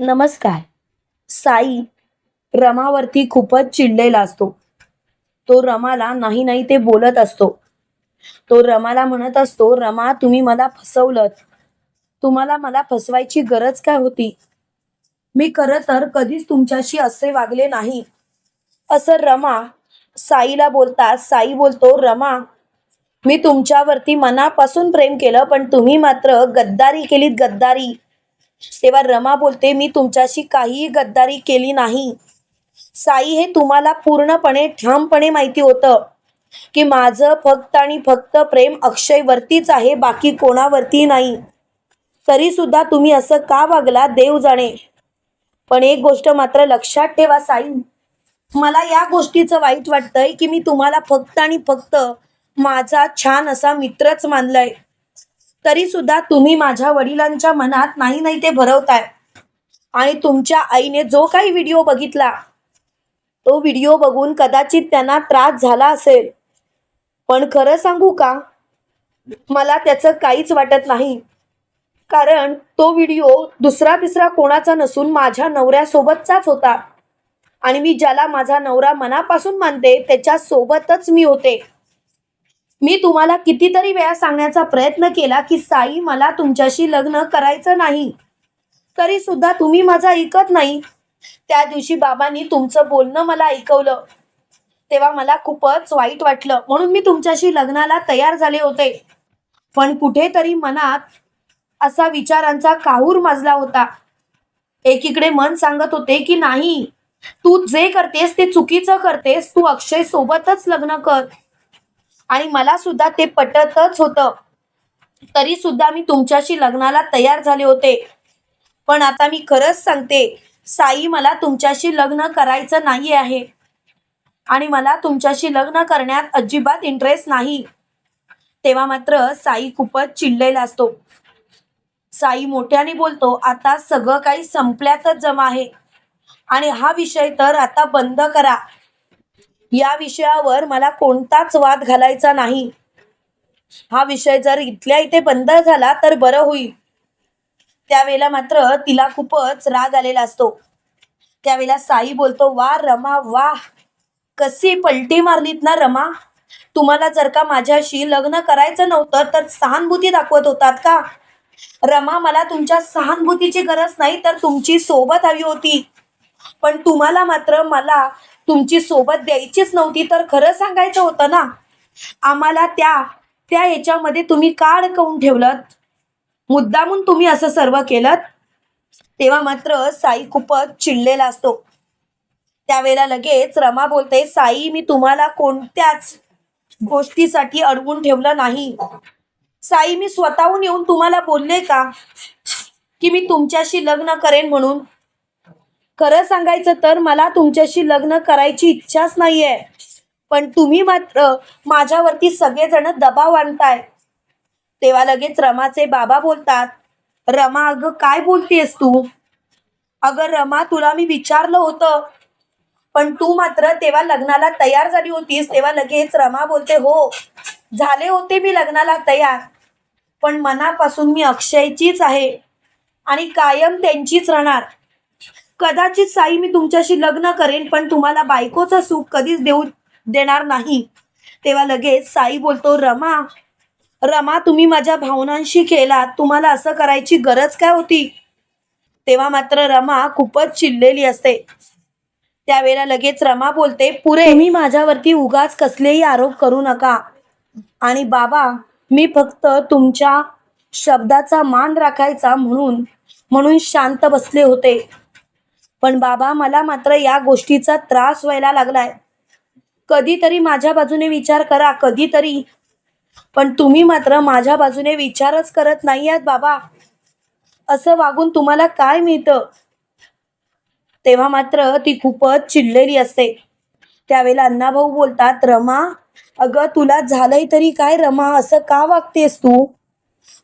नमस्कार. साई रमावरती खूपच चिडलेला असतो. तो रमाला नाही नाही ते बोलत असतो. तो रमाला म्हणत असतो रमा तुम्ही मला फसवलं तुम्हाला मला फसवायची गरज काय होती? मी खरं तर कधीच तुमच्याशी असे वागले नाही. असं रमा साईला बोलता साई बोलतो रमा मी तुमच्यावरती मनापासून प्रेम केलं पण तुम्ही मात्र गद्दारी केलीत गद्दारी. तेव्हा रमा बोलते मी तुमच्याशी काहीही गद्दारी केली नाही. साई हे तुम्हाला पूर्णपणे ठामपणे माहिती होतं की माझं फक्त आणि फक्त प्रेम अक्षयवरतीच आहे बाकी कोणावरती नाही. तरी सुद्धा तुम्ही असं का वागला देव जाणे. पण एक गोष्ट मात्र लक्षात ठेवा साई मला या गोष्टीचं वाईट वाटतंय की मी तुम्हाला फक्त आणि फक्त माझा छान असा मित्रच मानलाय. तरी सुद्धा तुम्ही माझ्या वडिलांच्या मनात नाही नाही ते भरवताय. आणि तुमच्या आईने जो काही व्हिडिओ बघितला तो व्हिडिओ बघून कदाचित त्यांना त्रास झाला असेल. पण खरं सांगू का? मला त्याचं काहीच वाटत नाही. कारण तो व्हिडिओ दुसरा तिसरा कोणाचा नसून माझ्या नवऱ्यासोबतचाच होता. आणि मी ज्याला माझा नवरा मनापासून मानते त्याच्यासोबतच मी होते. मी तुम्हाला कितीतरी वेळा सांगण्याचा प्रयत्न केला की साई मला तुमच्याशी लग्न करायचं नाही. तरी सुद्धा तुम्ही माझं ऐकत नाही. त्या दिवशी बाबांनी तुमचं बोलणं मला ऐकवलं. तेव्हा मला खूपच वाईट वाटलं. म्हणून मी तुमच्याशी लग्नाला तयार झाले होते. पण कुठेतरी मनात असा विचारांचा काहूर माजला होता. एकीकडे मन सांगत होते की नाही तू जे करतेस ते चुकीचं करतेस. तू अक्षय सोबतच लग्न कर. आणि मला सुद्धा ते पटतच होतं. तरी सुद्धा मी तुमच्याशी लग्नाला तयार झाले होते. पण आता मी खरंच सांगते साई मला तुमच्याशी लग्न करायचं नाही आहे. आणि मला तुमच्याशी लग्न करण्यात अजिबात इंटरेस्ट नाही. तेव्हा मात्र साई खूपच चिडलेला असतो. साई मोठ्याने बोलतो आता सगळं काही संपल्यातच जमा आहे. आणि हा विषय तर आता बंद करा. या विषयावर मला कोणताच वाद घालायचा नाही. हा विषय जर इथल्या इथे बंद झाला तर बरं होईल. त्यावेळेला मात्र तिला खूपच राग आलेला असतो. त्यावेळेला साई बोलतो वा रमा वा. कशी पलटी मारलीत ना रमा. तुम्हाला जर का माझ्याशी लग्न करायचं नव्हतं तर सहानुभूती दाखवत होतात का? रमा मला तुमच्या सहानुभूतीची गरज नाही तर तुमची सोबत हवी होती. पण तुम्हाला मात्र मला तुमची सोबत द्यायचीच नव्हती तर खरं सांगायचं होतं ना? आम्हाला त्या त्या याच्यामध्ये तुम्ही का अडकवून ठेवलं मुद्दामून तुम्ही असं सर्व केलं तेव्हा मात्र साई खूपच चिडलेला असतो. त्यावेळेला लगेच रमा बोलते साई मी तुम्हाला कोणत्याच गोष्टीसाठी अडवून ठेवलं नाही. साई मी स्वतःहून येऊन तुम्हाला बोलले का? की मी तुमच्याशी लग्न करेन म्हणून. खरं सांगायचं तर मला तुमच्याशी लग्न करायची इच्छाच नाहीये. पण तुम्ही मात्र माझ्यावरती सगळेजण दबाव आणताय. तेव्हा लगेच रमाचे बाबा बोलतात रमा अगं काय बोलतेस तू? अगं रमा तुला मी विचारलं होतं. पण तू मात्र तेव्हा लग्नाला तयार झाली होतीस तेव्हा लगेच रमा बोलते हो झाले होते मी लग्नाला तयार. पण मनापासून मी अक्षयचीच आहे आणि कायम त्यांचीच राहणार. कदाचित साई मी तुमच्याशी लग्न करेन पण तुम्हाला बायकोचं सुख कधीच देऊ देणार नाही. तेव्हा लगेच साई बोलतो रमा रमा तुम्ही माझ्या भावनांशी केला तुम्हाला असं करायची गरज काय होती? तेव्हा मात्र रमा खूपच चिडलेली असते. त्यावेळेला लगेच रमा बोलते पुरे मी माझ्यावरती उगाच कसलेही आरोप करू नका. आणि बाबा मी फक्त तुमच्या शब्दाचा मान राखायचा म्हणून म्हणून शांत बसले होते. पण बाबा मला मात्र या गोष्टीचा त्रास व्हायला लागलाय. कधीतरी माझ्या बाजूने विचार करा कधीतरी. पण तुम्ही मात्र माझ्या बाजूने विचारच करत नाही आहात बाबा. असं वागून तुम्हाला काय मिळतं? तेव्हा मात्र ती खूपच चिडलेली असते. त्यावेळेला अण्णाभाऊ बोलतात रमा अगं तुला झालंय तरी काय रमा? असं का वागतेस तू?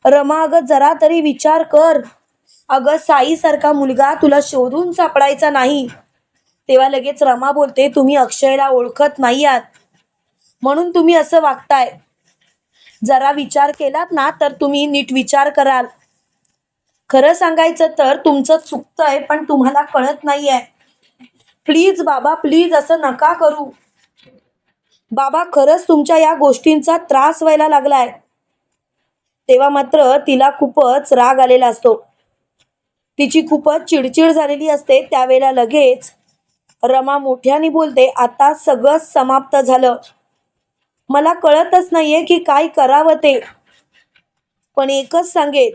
रमा अगं जरा तरी विचार कर. अगं साईसारखा मुलगा तुला शोधून सापडायचा नाही. तेव्हा लगेच रमा बोलते तुम्ही अक्षयला ओळखत नाही आहात म्हणून तुम्ही असं वागताय. जरा विचार केलात ना तर तुम्ही नीट विचार कराल. खरं सांगायचं तर तुमचं चुकतंय पण तुम्हाला कळत नाहीये. प्लीज बाबा प्लीज असं नका करू. बाबा खरंच तुमच्या या गोष्टींचा त्रास व्हायला लागलाय. तेव्हा मात्र तिला खूपच राग आलेला असतो. तिची खूपच चिडचिड झालेली असते. त्यावेळेला लगेच रमा मोठ्याने बोलते आता सगळं समाप्त झालं. मला कळतच नाहीये की काय करावं ते. पण एकच सांगेल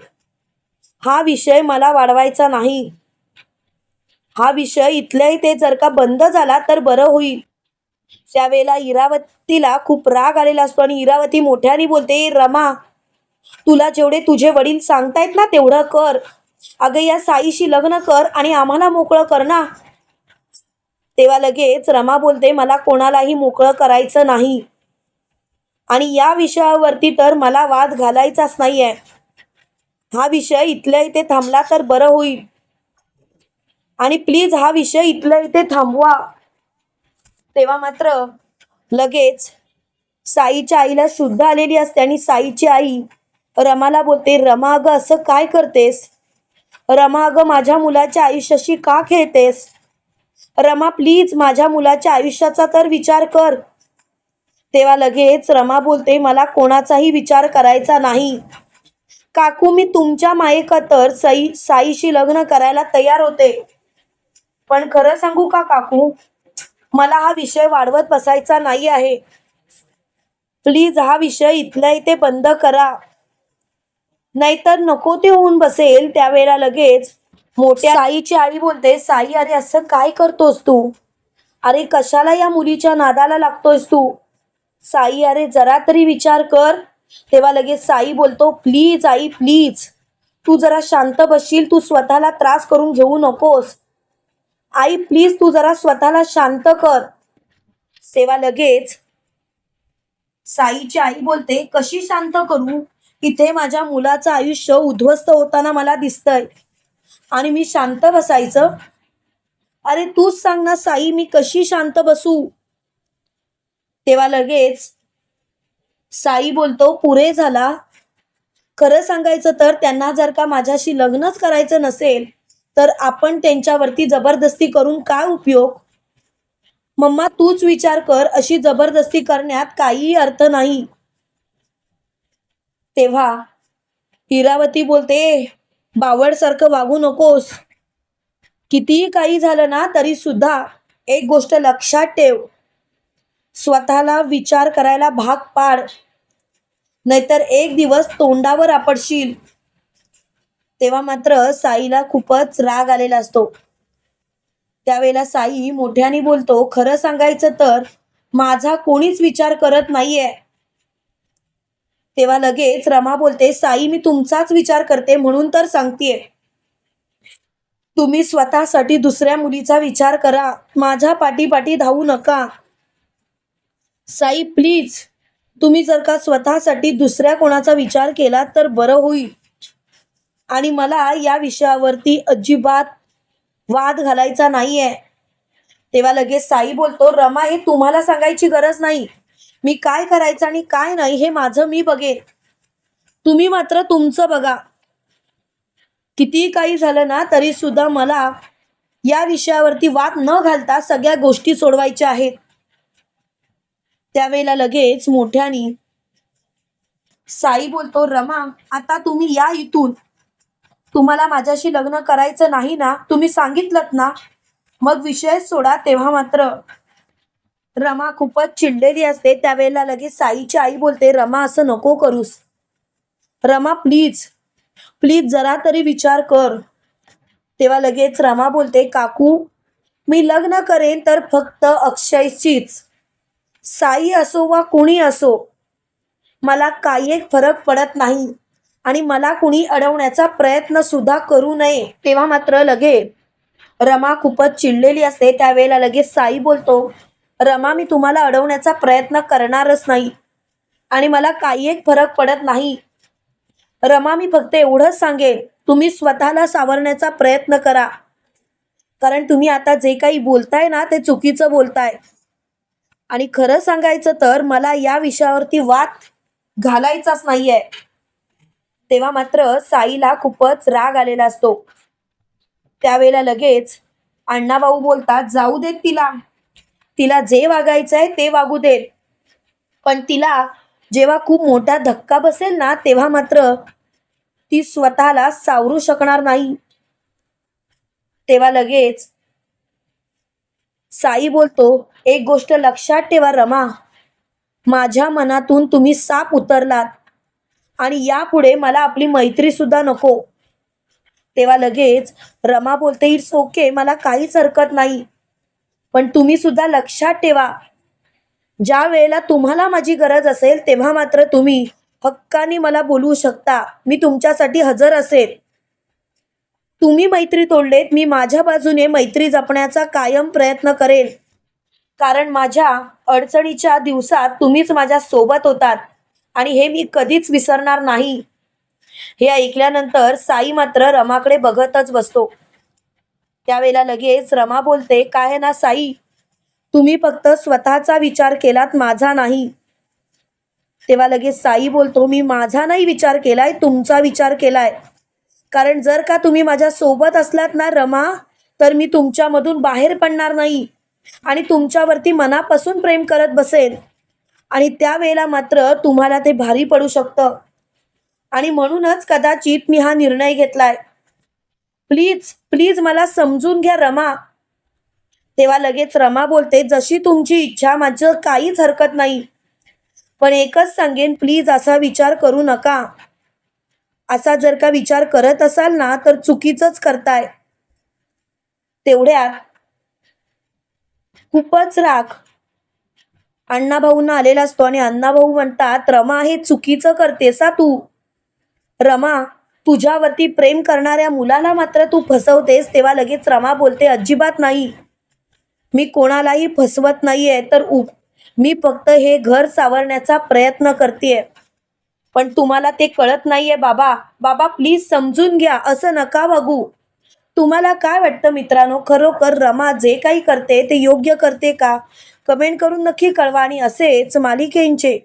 हा विषय मला वाढवायचा नाही. हा विषय इथल्या इथे जर का बंद झाला तर बरं होईल. त्यावेळेला इरावतीला खूप राग आलेला असतो आणि इरावती मोठ्याने बोलते रमा तुला जेवढे तुझे वडील सांगतायत ना तेवढं कर. अगं या साईशी लग्न कर आणि आम्हाला मोकळं कर ना. तेव्हा लगेच रमा बोलते मला कोणालाही मोकळं करायचं नाही. आणि या विषयावरती तर मला वाद घालायचाच नाहीये. हा विषय इथल्या इथे थांबला तर बरं होईल. आणि प्लीज हा विषय इथल्या इथे थांबवा. तेव्हा मात्र लगेच साईच्या आईला शुद्ध आलेली असते आणि साईची आई रमाला बोलते रमा अगं असं काय करतेस? रमा अगं माझ्या मुलाच्या आयुष्याशी का खेळतेस? रमा प्लीज माझ्या मुलाच्या आयुष्याचा तर विचार कर. तेव्हा लगेच रमा बोलते मला कोणाचाही विचार करायचा नाही. काकू मी तुमच्या मायेखातर साई साईशी लग्न करायला तयार होते. पण खरं सांगू का काकू? मला हा विषय वाढवत बसायचा नाही आहे. प्लीज हा विषय इथल्या इथे बंद करा. नाहीतर नको ते होऊन बसेल त्यावेळेला लगेच मोठ्या साईची आई बोलते साई अरे असं काय करतोस तू? अरे कशाला या मुलीच्या नादाला लागतोयस तू? साई अरे जरा तरी विचार कर. तेव्हा लगेच साई बोलतो प्लीज आई प्लीज. तू जरा शांत बसशील तू स्वतःला त्रास करून घेऊ नकोस. आई प्लीज तू जरा स्वतःला शांत कर. तेव्हा लगेच साईची आई बोलते कशी शांत करू? इथे माझ्या मुलाचं आयुष्य उद्ध्वस्त होताना मला दिसतंय. आणि मी शांत बसायचं. अरे तूच सांग ना साई मी कशी शांत बसू? तेव्हा लगेच साई बोलतो पुरे झाला. खरं सांगायचं तर त्यांना जर का माझ्याशी लग्नच करायचं नसेल तर आपण त्यांच्यावरती जबरदस्ती करून काय उपयोग? मम्मा तूच विचार कर अशी जबरदस्ती करण्यात काहीही अर्थ नाही. तेव्हा हिरावती बोलते बावळसारखं वागू नकोस. कितीही काही झालं ना तरी सुद्धा एक गोष्ट लक्षात ठेव. स्वतःला विचार करायला भाग पाड. नाहीतर एक दिवस तोंडावर आपडशील. तेव्हा मात्र साईला खूपच राग आलेला असतो. त्यावेळेला साई मोठ्याने बोलतो खरं सांगायचं तर माझा कोणीच विचार करत नाहीये. तेव्हा लगेच रमा बोलते साई मी तुमचाच विचार करते म्हणून तर सांगतेय. तुम्ही स्वतःसाठी दुसऱ्या मुलीचा विचार करा. माझ्या पाठीपाठी धावू नका. साई प्लीज तुम्ही जर का स्वतःसाठी दुसऱ्या कोणाचा विचार केला तर बरं होईल. आणि मला या विषयावरती अजिबात वाद घालायचा नाहीये. तेव्हा लगेच साई बोलतो रमा हे तुम्हाला सांगायची गरज नाही. मी काय करायचं आणि काय नाही हे माझं मी बघेन. तुम्ही मात्र तुमचं बघा. कितीही काही झालं ना तरी सुद्धा मला या विषयावरती वाद न घालता सगळ्या गोष्टी सोडवायच्या आहेत. त्यावेळेला लगेच मोठ्यानी साई बोलतो रमा आता तुम्ही या इथून. तुम्हाला माझ्याशी लग्न करायचं नाही ना तुम्ही सांगितलं ना. मग विषय सोडा तेव्हा मात्र. रमा खूपच चिडलेली असते. त्यावेळेला लगेच साईची आई बोलते रमा असं नको करूस. रमा प्लीज प्लीज जरा तरी विचार कर. तेव्हा लगेच रमा बोलते काकू मी लग्न करेन तर फक्त अक्षयचीच साई असो वा कुणी असो मला काही एक फरक पडत नाही आणि मला कुणी अडवण्याचा प्रयत्न सुद्धा करू नये. तेव्हा मात्र लगे रमा खूपच चिडलेली असते. त्यावेळेला लगेच साई बोलतो रमा मी तुम्हाला अडवण्याचा प्रयत्न करणारच नाही. आणि मला काही एक फरक पडत नाही. रमा मी फक्त एवढंच सांगेन तुम्ही स्वतःला सावरण्याचा प्रयत्न करा. कारण तुम्ही आता जे काही बोलताय ना ते चुकीचं बोलताय. आणि खरं सांगायचं तर मला या विषयावरती वाद घालायचाच नाहीये. तेव्हा मात्र साईला खूपच राग आलेला असतो. त्यावेळेला लगेच अण्णाभाऊ बोलतात जाऊ देत तिला. तिला जे वागायचंय ते वागू देत पण तिला जेव्हा खूप मोठा धक्का बसेल ना तेव्हा मात्र ती स्वतःला सावरू शकणार नाही. तेव्हा लगेच साई बोलतो एक गोष्ट लक्षात ठेवा रमा. माझ्या मनातून तुम्ही साप उतरलात आणि यापुढे मला आपली मैत्री सुद्धा नको. तेव्हा लगेच रमा बोलते इट्स ओके मला काहीच हरकत नाही. पण तुम्ही सुद्धा लक्षात ठेवा. ज्या वेळेला तुम्हाला माझी गरज असेल तेव्हा मात्र तुम्ही हक्काने मला बोलवू शकता. मी तुमच्यासाठी हजर असेल. तुम्ही मैत्री तोडलेत मी माझ्या बाजूने मैत्री जपण्याचा कायम प्रयत्न करेन. कारण माझ्या अडचणीच्या दिवसात तुम्हीच माझ्या सोबत होतात आणि हे मी कधीच विसरणार नाही. हे ऐकल्यानंतर साई मात्र रमाकडे बघतच बसतो. त्यावेळेला लगेच रमा बोलते काय आहे ना साई? तुम्ही फक्त स्वतःचा विचार केलात माझा नाही. तेव्हा लगेच साई बोलतो मी माझा नाही विचार केलाय तुमचा विचार केलाय. कारण जर का तुम्ही माझ्या सोबत असलात ना रमा तर मी तुमच्यामधून बाहेर पडणार नाही आणि तुमच्यावरती मनापासून प्रेम करत बसेल आणि त्यावेळेला मात्र तुम्हाला ते भारी पडू शकतं. आणि म्हणूनच कदाचित मी हा निर्णय घेतलाय. प्लीज प्लीज मला समजून घ्या रमा. तेव्हा लगेच रमा बोलते जशी तुमची इच्छा माझं काहीच हरकत नाही. पण एकच सांगेन प्लीज असा विचार करू नका. असा जर का विचार करत असाल ना तर चुकीचंच करताय. तेवढ्यात खूपच राख अण्णाभाऊंना आलेला असतो आणि अण्णाभाऊ म्हणतात रमा हे चुकीचं करतेस तू. रमा तुझ्यावरती प्रेम करणाऱ्या मुलाला मात्र तू फसवतेस तेव्हा लगेच रमा बोलते अजिबात नाही. मी कोणालाही फसवत नाहीये तर उ मी फक्त हे घर सावरण्याचा प्रयत्न करतेय. पण तुम्हाला ते कळत नाहीये बाबा. बाबा प्लीज समजून घ्या असं नका वागू तुम्हाला काय वाटतं मित्रांनो? खरोखर रमा जे काही करते ते योग्य करते का? कमेंट करून नक्की कळवा आणि असेच मालिकेंचे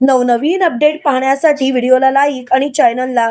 नवनवीन अपडेट पाहण्यासाठी व्हिडिओला लाईक आणि चॅनलला